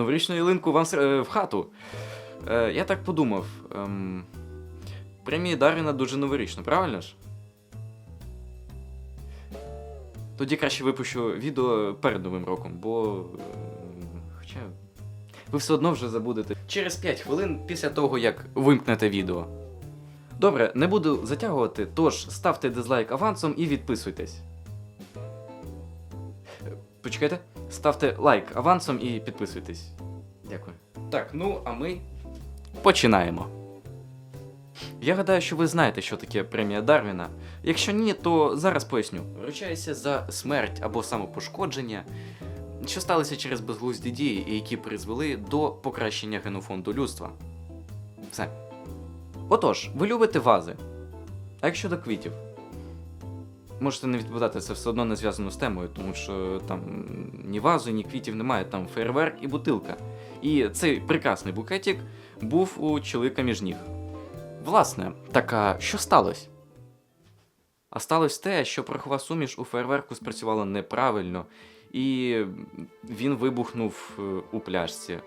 новорічну ялинку вам е, в хату. Е, я так подумав. Ем, премія Дарвіна дуже новорічна, правильно ж? Тоді краще випущу відео перед Новим роком, бо. е, Хоча. Ви все одно вже забудете через 5 хвилин після того, як вимкнете відео. Добре, не буду затягувати, тож ставте дизлайк авансом і відписуйтесь. Почекайте, ставте лайк авансом і підписуйтесь. Дякую. Так, ну а ми починаємо. Я гадаю, що ви знаєте, що таке премія Дарвіна. Якщо ні, то зараз поясню. Вручається за смерть або самопошкодження, що сталися через безглузді дії, і які призвели до покращення генофонду людства. Все. Отож, ви любите вази. А як щодо квітів? Можете не відповідати, це все одно не зв'язано з темою, тому що там ні вази, ні квітів немає, там фейерверк і бутилка. І цей прекрасний букетик був у чоловіка між ніг. Власне, так а що сталося? А сталося те, що порохова суміш у фейерверку спрацювала неправильно, і він вибухнув е, у пляшці.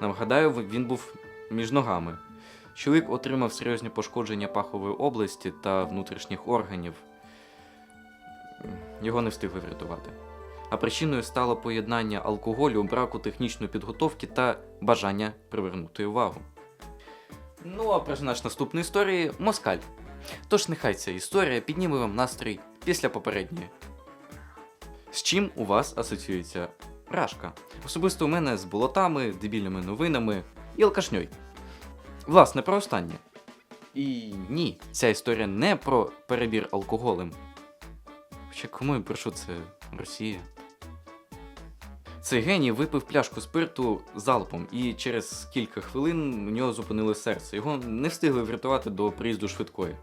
Нагадаю, він був між ногами. Чоловік отримав серйозні пошкодження пахової області та внутрішніх органів. Його не встигли врятувати. А причиною стало поєднання алкоголю, браку технічної підготовки та бажання привернути увагу. Ну а персонаж наступної історії Москаль. Тож нехай ця історія підніме вам настрій після попередньої. З чим у вас асоціюється рашка? Особисто у мене з болотами, дебільними новинами і алкашньой. Власне, про останнє. І ні, ця історія не про перебір алкоголем. Хоча кому я прошу, це Росія. Цей геній випив пляшку спирту залпом, і через кілька хвилин у нього зупинило серце. Його не встигли врятувати до приїзду швидкої.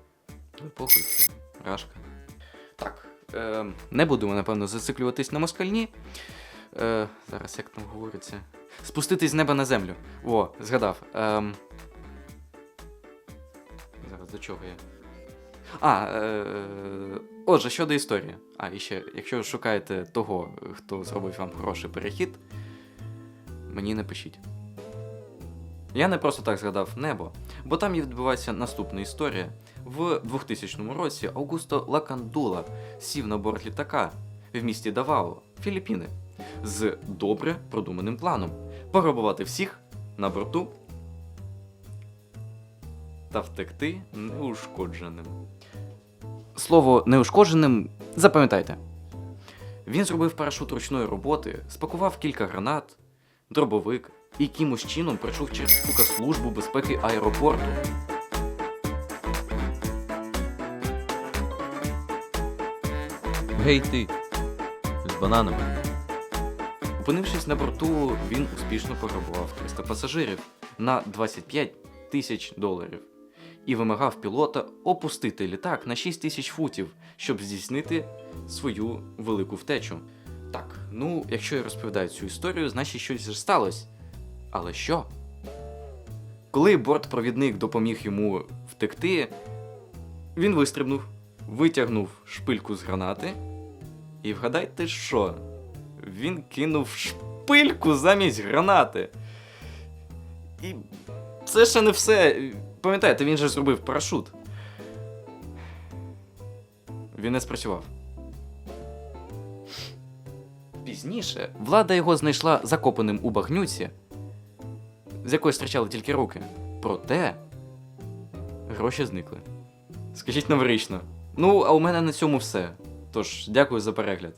Ну, похуй, це рашка. Так, е, не будемо, напевно, зациклюватись на москальні. Е, зараз як там говориться. Спуститись з неба на землю. О, згадав. Ем... Зараз до чого я? А, е... отже, щодо історії. А, і ще, якщо шукаєте того, хто зробив вам хороший перехід, мені напишіть. Я не просто так згадав небо, бо там і відбувається наступна історія. В 2000 році Аугусто Лакандула сів на борт літака в місті Давао, Філіппіни, з добре продуманим планом пограбувати всіх на борту та втекти неушкодженим. Слово неушкодженим запам'ятайте. Він зробив парашут ручної роботи, спакував кілька гранат, дробовик і якимось чином пройшов через сука, службу безпеки аеропорту. Гей ти! З бананами. Опинившись на борту, він успішно пограбував 300 пасажирів на 25 тисяч доларів і вимагав пілота опустити літак на 6 тисяч футів, щоб здійснити свою велику втечу. Так, ну, якщо я розповідаю цю історію, значить щось сталося. Але що? Коли бортпровідник допоміг йому втекти, він вистрибнув, витягнув шпильку з гранати. І вгадайте, що? Він кинув шпильку замість гранати. І це ще не все. Пам'ятаєте, він же зробив парашут. Він не спрацював. Пізніше влада його знайшла закопаним у багнюці, з якої стирчали тільки руки. Проте гроші зникли. Скажіть новорічно. Ну, а у мене на цьому все. Тож, дякую за перегляд.